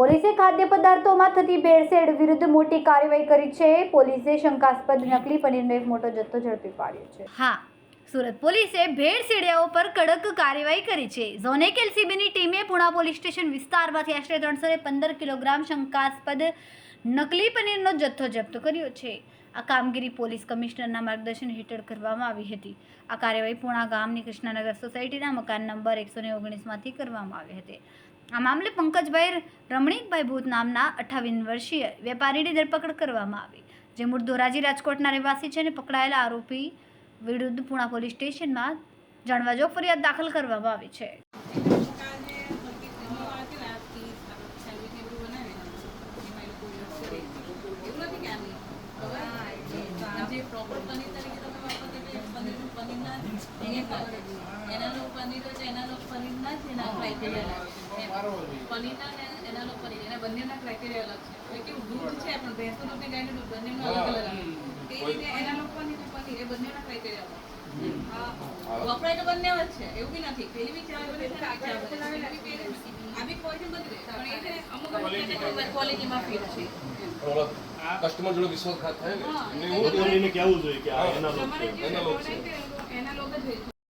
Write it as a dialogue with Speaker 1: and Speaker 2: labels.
Speaker 1: પોલીસે ખાદ્ય પદાર્થોમાં થતી ભેળસેળ વિરુદ્ધ મોટી કાર્યવાહી કરી છે. પોલીસે શંકાસ્પદ નકલી પનીરનો એક મોટો જથ્થો ઝડપી પાડ્યો છે. હા, સુરત પોલીસે ભેળસેળિયાઓ પર કડક કાર્યવાહી કરી છે. ઝોન એક એલસીબીની ટીમે પુણા પોલીસ સ્ટેશન વિસ્તારમાંથી આશરે ત્રણસો પંદર કિલોગ્રામ શંકાસ્પદ નકલી પનીરનો જથ્થો જપ્ત કર્યો છે. આ કામગીરી પોલીસ કમિશનરના માર્ગદર્શન હેઠળ કરવામાં આવી હતી. આ કાર્યવાહી પુણા ગામની કૃષ્ણનગર સોસાયટીના મકાન નંબર એકસો ને ઓગણીસમાંથી કરવામાં આવી હતી. આ મામલે પંકજભાઈ રમણીકભાઈ ભૂત નામના અઠ્ઠાવીસ વર્ષીય વેપારીની ધરપકડ કરવામાં આવી, જે મૂળ ધોરાજી રાજકોટના રહેવાસી છે અને પકડાયેલા આરોપી વિરુદ્ધ પુણા પોલીસ સ્ટેશનમાં જાણવા જો ફરિયાદ દાખલ કરવામાં આવી છે.
Speaker 2: પનીર તરીકે તમે પનીરનું પનીરના એના લોકો પનીર છે એના લોકો પનીરના જ એના ક્રાઇટેરિયા પનીરના એના લોકો પનીર એના બંનેના ક્રાઇટેરિયા અલગ છે. એટલે કેવું દૂધ છે પણ ભેંસનું દૂધ ને ગાયનું દૂધ બંનેનું અલગ અલગ એ રીતે એના લોકો પનીર પનીર એ બંનેના ક્રાઇટેરિયા અલગ વપરાય તો બંને જ છે એવું બી નથી. પેલી બી બને છે આ છે બધી રહે પણ એ અમુક ક્વોલિટીમાં ફીટ છે.
Speaker 3: કસ્ટમર જોડે વિશ્વાસઘાત થાય ને
Speaker 2: હા.
Speaker 4: કહેવું જોઈએ કે આ એના લોકો છે?
Speaker 3: એના લોકો
Speaker 2: જ